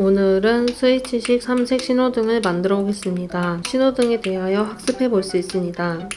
오늘은 스위치식 3색 신호등을 만들어 보겠습니다. 신호등에 대하여 학습해 볼 수 있습니다.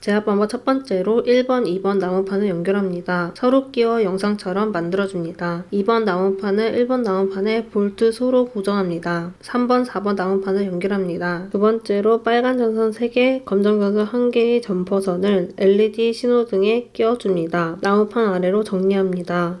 제압 방법 첫 번째로 1번, 2번 나무판을 연결합니다. 서로 끼워 영상처럼 만들어줍니다. 2번 나무판을 1번 나무판에 볼트 소로 고정합니다. 3번, 4번 나무판을 연결합니다. 두 번째로 빨간 전선 3개, 검정 전선 1개의 점퍼선을 LED 신호등에 끼워줍니다. 나무판 아래로 정리합니다.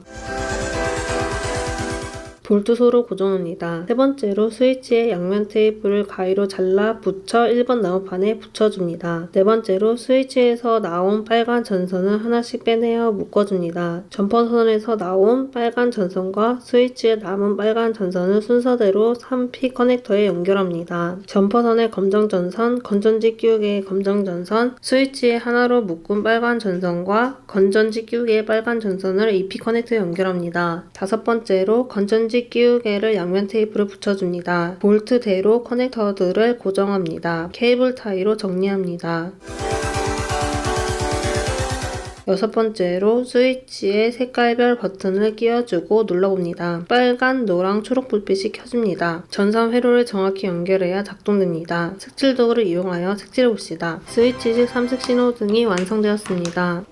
볼트소로 고정합니다. 세 번째로 스위치의 양면 테이프를 가위로 잘라 붙여 1번 나무판에 붙여줍니다. 네 번째로 스위치에서 나온 빨간 전선을 하나씩 빼내어 묶어줍니다. 점퍼선에서 나온 빨간 전선과 스위치에 남은 빨간 전선을 순서대로 3P 커넥터에 연결합니다. 점퍼선의 검정 전선, 건전지 끼우개의 검정 전선, 스위치에 하나로 묶은 빨간 전선과 건전지 끼우개의 빨간 전선을 2P 커넥터에 연결합니다. 다섯 번째로 건전지 끼우개를 양면 테이프를 붙여줍니다. 볼트대로 커넥터들을 고정합니다. 케이블 타이로 정리합니다. 여섯 번째로 스위치에 색깔별 버튼을 끼워주고 눌러봅니다. 빨간, 노랑, 초록 불빛이 켜집니다. 전선 회로를 정확히 연결해야 작동됩니다. 색칠 도구를 이용하여 색칠해봅시다. 스위치식 3색 신호등이 완성되었습니다.